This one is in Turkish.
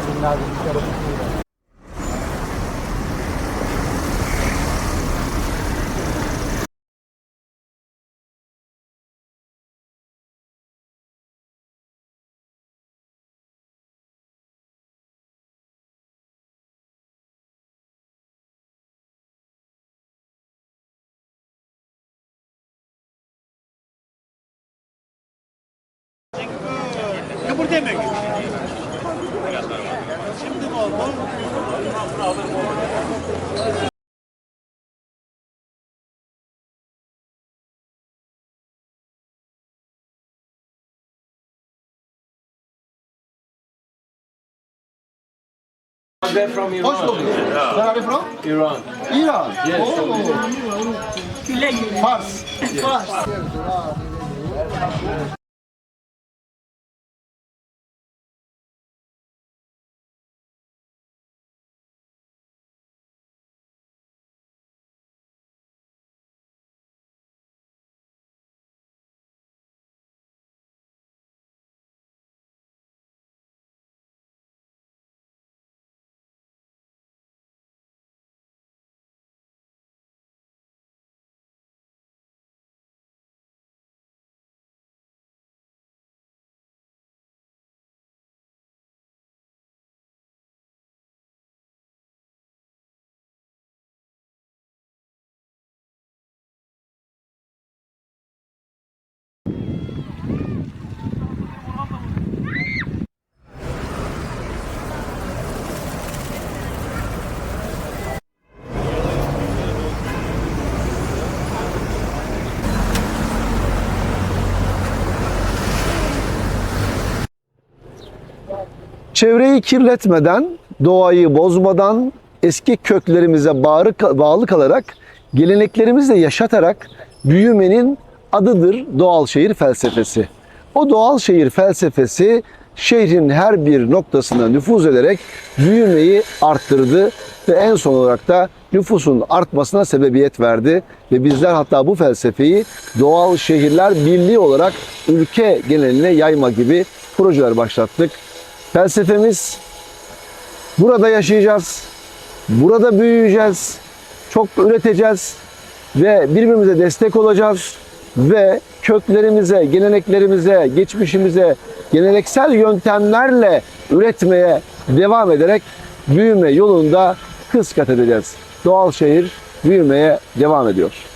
designado de Carapultura. Kıpırdayın mı? Kıpırdayamak. Şimdi mi oldu? They're from Iran. Hoş bulduk. Where are you from? Iran. İran. Yes. Oo. Fars. Çevreyi kirletmeden, doğayı bozmadan, eski köklerimize bağlı, bağlı kalarak, geleneklerimizi de yaşatarak büyümenin adıdır doğal şehir felsefesi. O doğal şehir felsefesi şehrin her bir noktasına nüfuz ederek büyümeyi arttırdı ve en son olarak da nüfusun artmasına sebebiyet verdi ve bizler hatta bu felsefeyi doğal şehirler birliği olarak ülke geneline yayma gibi projeler başlattık. Felsefemiz burada yaşayacağız, burada büyüyeceğiz, çok üreteceğiz ve birbirimize destek olacağız ve köklerimize, geleneklerimize, geçmişimize geleneksel yöntemlerle üretmeye devam ederek büyüme yolunda hız kat edeceğiz. Doğal şehir büyümeye devam ediyor.